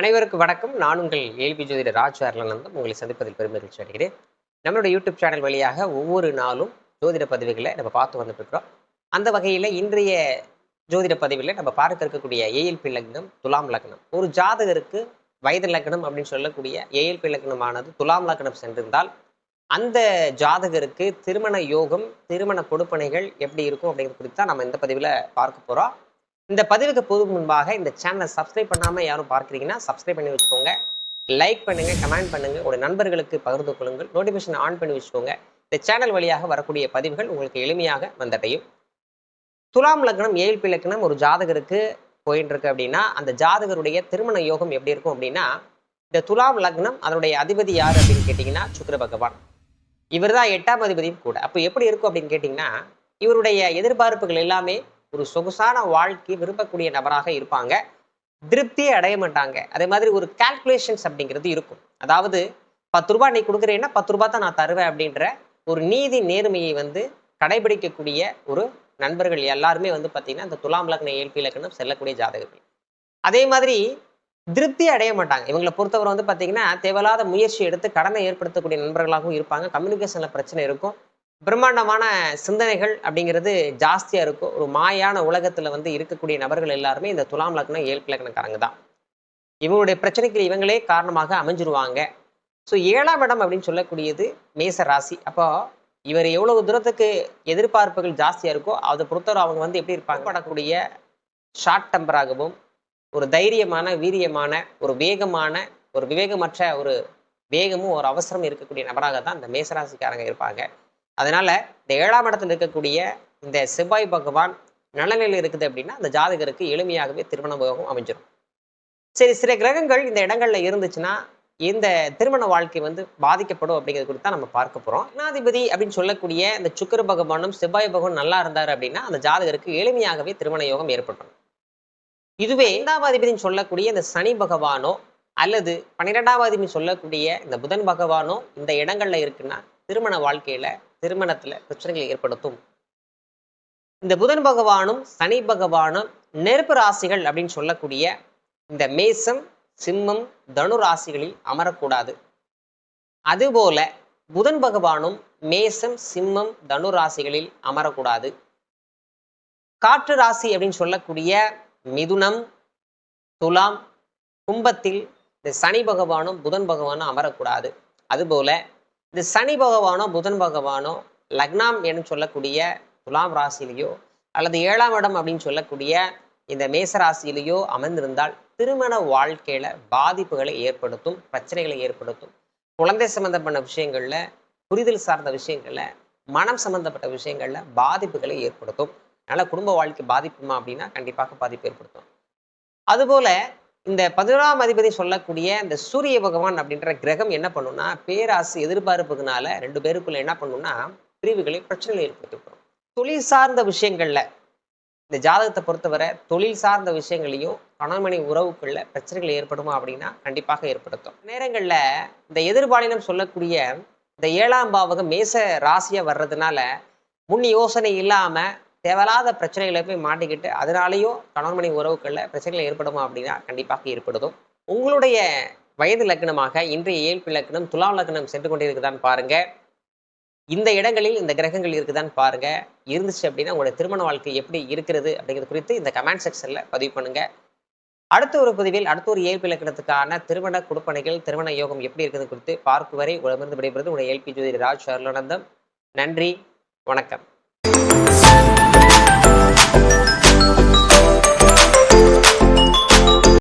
அனைவருக்கும் வணக்கம். நான் உங்கள் ஏல்பி ஜோதிட ராஜ் அருளானந்தம். உங்களை சந்திப்பதில் பெருமகிழ்ச்சி அடைகிறேன். நம்மளுடைய யூடியூப் சேனல் வழியாக ஒவ்வொரு நாளும் ஜோதிட பதிவுகளை நம்ம பார்த்து வந்துட்டு இருக்கிறோம் அந்த வகையில் இன்றைய ஜோதிட பதிவில் நம்ம பார்க்க இருக்கக்கூடிய ஏஎல்பி லக்னம் துலாம் லக்னம். ஒரு ஜாதகருக்கு வயது லக்னம் அப்படின்னு சொல்லக்கூடிய ஏஎல்பி லக்னமானது துலாம் லக்னம் சென்றிருந்தால் அந்த ஜாதகருக்கு திருமண யோகம் திருமண கொடுப்பனைகள் எப்படி இருக்கும் அப்படிங்கிறது குறித்து தான் நம்ம இந்த பதிவில் பார்க்க போகிறோம் இந்த பதிவுக்கு போது முன்பாக இந்த சேனலை சப்ஸ்கிரைப் பண்ணாமல் யாரும் பார்க்குறீங்கன்னா சப்ஸ்கிரைப் பண்ணி வச்சுக்கோங்க. லைக் பண்ணுங்கள் கமெண்ட் பண்ணுங்கள் உங்களுடைய நண்பர்களுக்கு பகிர்ந்து கொள்ளுங்கள். நோட்டிஃபிகேஷன் ஆன் பண்ணி வச்சுக்கோங்க. இந்த சேனல் வழியாக வரக்கூடிய பதிவுகள் உங்களுக்கு எளிமையாக வந்தடையும். துலாம் லக்னம் ஏழ்பி லக்னம் ஒரு ஜாதகருக்கு போயிட்டு இருக்கு அப்படின்னா அந்த ஜாதகருடைய திருமண யோகம் எப்படி இருக்கும் அப்படின்னா இந்த துலாம் லக்னம் அதனுடைய அதிபதி யார் அப்படின்னு கேட்டிங்கன்னா சுக்கர பகவான். இவர் தான் எட்டாம் அதிபதியும் கூட. அப்போ எப்படி இருக்கும் அப்படின்னு கேட்டிங்கன்னா இவருடைய எதிர்பார்ப்புகள் எல்லாமே ஒரு சொகுசான வாழ்க்கை விரும்பக்கூடிய நபராக இருப்பாங்க. திருப்தியை அடைய மாட்டாங்க. அதே மாதிரி ஒரு கால்குலேஷன்ஸ் அப்படிங்கிறது இருக்கும். அதாவது பத்து ரூபாய் நீ கொடுக்குறேன்னா பத்து ரூபாய் தான் நான் தருவேன் அப்படின்ற ஒரு நீதி நேர்மையை வந்து கடைபிடிக்கக்கூடிய ஒரு நண்பர்கள் எல்லாருமே வந்து பார்த்தீங்கன்னா இந்த துலாம் லக்ன இயல்பு லக்னம் செல்லக்கூடிய ஜாதகர்கள். அதே மாதிரி திருப்தி அடைய மாட்டாங்க. இவங்களை பொறுத்தவரை வந்து பார்த்தீங்கன்னா தேவையில்லாத முயற்சி எடுத்து கடனை ஏற்படுத்தக்கூடிய நண்பர்களாகவும் இருப்பாங்க. கம்யூனிகேஷனில் பிரச்சனை இருக்கும். பிரம்மாண்டமான சிந்தனைகள் அப்படிங்கிறது ஜாஸ்தியாக இருக்கும். ஒரு மாயான உலகத்தில் வந்து இருக்கக்கூடிய நபர்கள் எல்லாருமே இந்த துலாம் லக்னம் ஏழு லக்னக்காரங்க தான். இவங்களுடைய பிரச்சனைக்கு இவங்களே காரணமாக அமைஞ்சிருவாங்க. ஸோ ஏழாம் இடம் அப்படின்னு சொல்லக்கூடியது மேச ராசி. அப்போ இவர் எவ்வளவு தூரத்துக்கு எதிர்பார்ப்புகள் ஜாஸ்தியாக இருக்கோ அதை பொறுத்தவரை அவங்க வந்து எப்படி இருப்பாங்க? படக்கூடிய ஷார்ட் டெம்பராகவும் ஒரு தைரியமான வீரியமான ஒரு வேகமான ஒரு விவேகமற்ற ஒரு வேகமும் ஒரு அவசரம் இருக்கக்கூடிய நபராக தான் இந்த மேசராசிக்காரங்க இருப்பாங்க. அதனால இந்த ஏழாம் இடத்துல இருக்கக்கூடிய இந்த செவ்வாய் பகவான் நலநிலையில் இருக்குது அப்படின்னா அந்த ஜாதகருக்கு எளிமையாகவே திருமண யோகம் அமைஞ்சிடும் சரி சில கிரகங்கள் இந்த இடங்கள்ல இருந்துச்சுன்னா இந்த திருமண வாழ்க்கை வந்து பாதிக்கப்படும் அப்படிங்கிறது குறித்து தான் நம்ம பார்க்க போறோம். ஜனாதிபதி அப்படின்னு சொல்லக்கூடிய இந்த சுக்கர பகவானும் செவ்வாய் பகவான் நல்லா இருந்தார் அப்படின்னா அந்த ஜாதகருக்கு எளிமையாகவே திருமண யோகம் ஏற்பட்டுரும். இதுவே ஐந்தாம் அதிபதினு சொல்லக்கூடிய இந்த சனி பகவானோ அல்லது பன்னிரெண்டாம் அதிபதி சொல்லக்கூடிய இந்த புதன் பகவானோ இந்த இடங்கள்ல இருக்குன்னா திருமண வாழ்க்கையில திருமணத்துல பிரச்சனைகளை ஏற்படுத்தும். இந்த புதன் பகவானும் சனி பகவானும் நெருப்பு ராசிகள் அப்படின்னு சொல்லக்கூடிய இந்த மேசம் சிம்மம் தனு ராசிகளில் அமரக்கூடாது. அதுபோல புதன் பகவானும் மேசம் சிம்மம் தனு ராசிகளில் அமரக்கூடாது. காற்று ராசி அப்படின்னு சொல்லக்கூடிய மிதுனம் துலாம் கும்பத்தில் இந்த சனி பகவானும் புதன் பகவானும் அமரக்கூடாது. அதுபோல இந்த சனி பகவானோ புதன் பகவானோ லக்னாம் என்று சொல்லக்கூடிய துலாம் ராசியிலேயோ அல்லது ஏழாம் இடம் அப்படின்னு சொல்லக்கூடிய இந்த மேச ராசியிலேயோ அமர்ந்திருந்தால் திருமண வாழ்க்கையில பாதிப்புகளை ஏற்படுத்தும் பிரச்சனைகளை ஏற்படுத்தும். குழந்தை சம்பந்தப்பட்ட விஷயங்கள்ல புரிதல் சார்ந்த விஷயங்கள்ல மனம் சம்பந்தப்பட்ட விஷயங்கள்ல பாதிப்புகளை ஏற்படுத்தும். அதனால குடும்ப வாழ்க்கை பாதிப்புமா அப்படின்னா கண்டிப்பாக பாதிப்பு ஏற்படுத்தும். அதுபோல இந்த பதினோராம் அதிபதி சொல்லக்கூடிய இந்த சூரிய பகவான் அப்படின்ற கிரகம் என்ன பண்ணும்னா பேராசு எதிர்பார்ப்புக்குனால ரெண்டு பேருக்குள்ள என்ன பண்ணும்னா பிரிவுகளை பிரச்சனைகளை ஏற்படுத்திவிடும். தொழில் சார்ந்த விஷயங்கள்ல இந்த ஜாதகத்தை பொறுத்தவரை தொழில் சார்ந்த விஷயங்களையும் கணவனை உறவுக்குள்ள பிரச்சனைகள் ஏற்படுமா அப்படின்னா கண்டிப்பாக ஏற்படுத்தும். நேரங்கள்ல இந்த எதிர்பாலினம் சொல்லக்கூடிய இந்த ஏழாம் பாவகம் மேச ராசியா வர்றதுனால முன் யோசனை இல்லாம தேவையில்லாத பிரச்சனைகளை போய் மாட்டிக்கிட்டு அதனாலேயும் கணவன்மணி உறவுகளில் பிரச்சனைகள் ஏற்படுமா அப்படின்னா கண்டிப்பாக ஏற்படுதும். உங்களுடைய வயது லக்னமாக இன்றைய இயல்பு லக்னம் துலாம் லக்னம் சென்று கொண்டிருக்குதான்னு பாருங்க. இந்த இடங்களில் இந்த கிரகங்கள் இருக்குதான்னு பாருங்க. இருந்துச்சு அப்படின்னா உங்களுடைய திருமண வாழ்க்கை எப்படி இருக்கிறது அப்படிங்கிறது குறித்து இந்த கமெண்ட் செக்ஷன்ல பதிவு பண்ணுங்க. அடுத்த ஒரு பதிவில் அடுத்த ஒரு இயல்பு இலக்கணத்துக்கான திருமண கொடுப்பனைகள் திருமண யோகம் எப்படி இருக்கிறது குறித்து பார்க்கும் வரை உடமிருந்து விடைபெறுவது உங்களுடைய ஏல்பி ஜோதி ராஜ் சர்லானந்தம் நன்றி வணக்கம். Thank you.